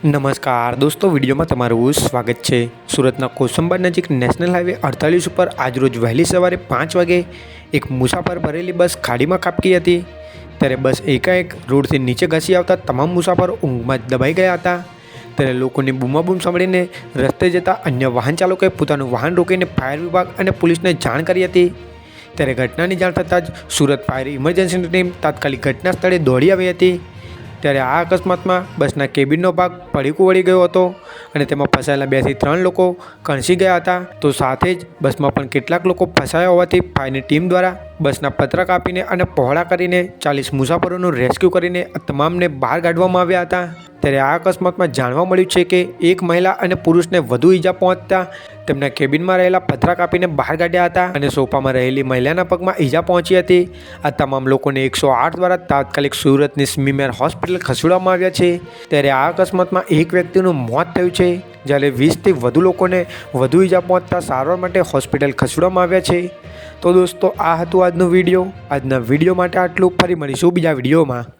નમસ્કાર. દોસ્તો, વિડીયોમાં તમારું સ્વાગત છે. સુરતના કોસંબા નજીક નેશનલ હાઈવે અડતાલીસ ઉપર આજરોજ વહેલી સવારે પાંચ વાગે એક મુસાફર ભરેલી બસ ખાડીમાં કાપકી હતી. ત્યારે બસ એકાએક રોડથી નીચે ઘસી આવતા તમામ મુસાફરો ઊંઘમાં દબાઈ ગયા હતા. ત્યારે લોકોની બૂમાબૂમ સાંભળીને રસ્તે જતા અન્ય વાહન ચાલકોએ પોતાનું વાહન રોકીને ફાયર વિભાગ અને પોલીસને જાણ કરી હતી. ત્યારે ઘટનાની જાણ થતાં જ સુરત ફાયર ઇમરજન્સીની ટીમ તાત્કાલિક ઘટના સ્થળે દોડી આવી હતી. ત્યારે આ અકસ્માતમાં બસના કેબિનનો ભાગ પડીકું વળી ગયો હતો અને તેમાં ફસાયેલા બેથી ત્રણ લોકો કણસી ગયા હતા. તો સાથે જ બસમાં પણ કેટલાક લોકો ફસાયા હોવાથી ફાયરની ટીમ દ્વારા બસના પત્ર કાપીને અને પહોળા કરીને ચાલીસ મુસાફરોનું રેસ્ક્યુ કરીને તમામને બહાર કાઢવામાં આવ્યા હતા. ત્યારે આ અકસ્માતમાં જાણવા મળ્યું છે કે એક મહિલા અને પુરુષને વધુ ઈજા પહોંચતા તેમના કેબિનમાં રહેલા પતરા કાપીને બહાર કાઢ્યા હતા અને સોફામાં રહેલી મહિલાના પગમાં ઈજા પહોંચી હતી. આ તમામ લોકોને એકસો આઠ દ્વારા તાત્કાલિક સુરતની સ્મીમેર હોસ્પિટલ ખસેડવામાં આવ્યા છે. ત્યારે આ અકસ્માતમાં એક વ્યક્તિનું મોત થયું છે, જ્યારે વીસથી વધુ લોકોને વધુ ઈજા પહોંચતા સારવાર માટે હોસ્પિટલ ખસેડવામાં આવ્યા છે. તો દોસ્તો, આ હતું આજનો વીડિયો. આજના વીડિયો માટે આટલું. ફરી મળીશું બીજા વિડીયોમાં.